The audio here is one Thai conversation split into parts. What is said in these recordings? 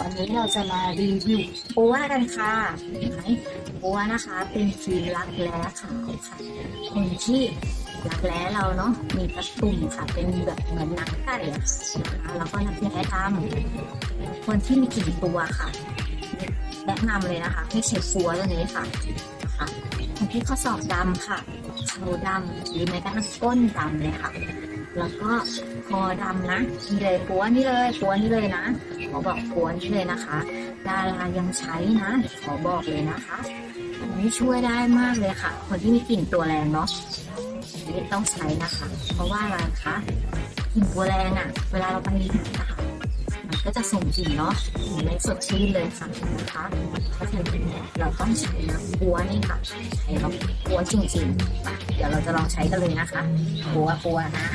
วันนี้เราจะมารีวิวปัวกันค่ะเห็นไหมปัวนะคะเป็นครีมรักแร้ขาวค่ะคนที่รักแร้เราเนาะมีตะตุ่มค่ะ เป็นแบบเหมือนหนังไก่นะคะแล้วก็รักแร้ดำคนที่มีกลิ่นตัวค่ะ แนะนำเลยนะคะให้ใช้ปัวตัวนี้ค่ะนะคะคนที่ข้อศอกดำค่ะเขาดำหรือแม้กระทั่งก้นดำเลยค่ะ แล้วก็คอดำนะนี่เลยปัวนี่เลยปัวนี่เลยนะ ขอบอกปัวนี่เลยนะคะดารายังใช้นะขอบอกเลยนะคะอันนี้ช่วยได้มากเลยค่ะ คนที่มีกลิ่นตัวแรงเนาะอันนี่ต้องใช้นะคะ เพราะว่าอะไรคะกลิ่นตัวแรงอะ่ะ เวลาเราไปนะคะมันก็จะส่งกลิ่นเนาะกลิ่นไม่สดชื่นเลยค่ะนะคะเพราะฉะนั้นเราต้องใช้นะปัวนี่ค่ะใช้เราปัวจริงๆเดี๋ยวเราจะลองใช้กันเลยนะคะปัวปัวนะ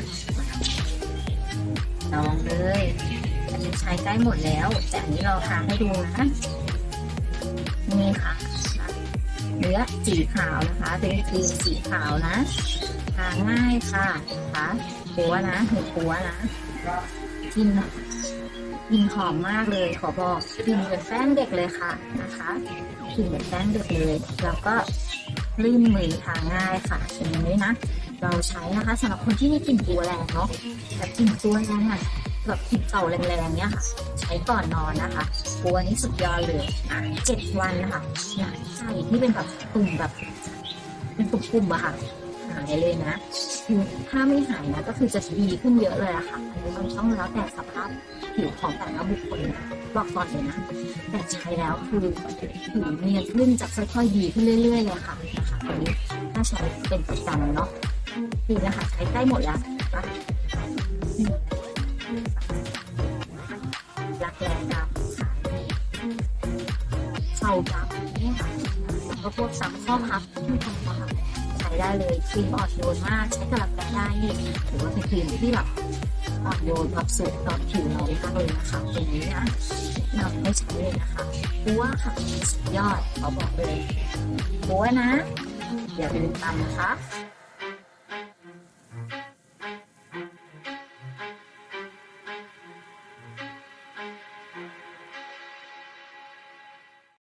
ลองเลย นี้ใช้ใกล้หมดแล้ว แต่อันนี้เราทาให้ดูนะ นี่ค่ะ เนื้อสีขาวนะคะ เป็นครีมสีขาวนะ ทาง่ายค่ะนะคะปัวนะเห็นปัวนะกินกลิ่นหอมมากเลยขอบอกกลิ่นเหมือนแป้งเด็กเลยค่ะนะคะกลิ่นเหมือนแป้งเด็กเลย แล้วก็ลื่นมือทาง่ายค่ะอย่างนี้นะ เราใช้นะคะสำหรับคนที่มีกลิ่นตัวแรงเนาะแต่กลิ่นตัวแรงอะ แบบกลิ่นเก่าแรงๆเนี้ยค่ะ ใช้ก่อนนอนนะคะตัวนี้สุดยอดเลยอะเจ็ดวันนะคะหนังไก่ที่เป็นแบบตุ่มแบบเป็นตุ่มๆอะค่ะหายเลยนะคือถ้าไม่หายนะก็คือจะดีขึ้นเยอะเลยอะค่ะอันนี้มันต้องแล้วแต่สภาพผิวของแต่ละบุคคลนะบอกก่อนเลยนะแต่ใช้แล้วคือผิวเนียนขึ้นจะค่อยๆดีขึ้นเรื่อยๆเลยค่ะนะคะอันนี้ถ้าใช้เป็นประจำเนาะดีนะคะใช้ใกล้หมดแล้วนะ รักแรงดำเข่าดำเนี่ค่ะแล้วก็พวกซ้ำข้อพับที่ทำมาใช้ได้เลยครีมอ่อนโยนมากใช้กับหลักแร้ได้นี่ถือว่าเป็นครีมที่แบบอ่อนโยนแบบสุดต่อผิวเรามากเลยนะคะตรงนี้นะนำให้ใช้เลยนะคะบัวค่ะสุดยอดขอบอกเลยบัวนะอย่าลืมตามนะคะ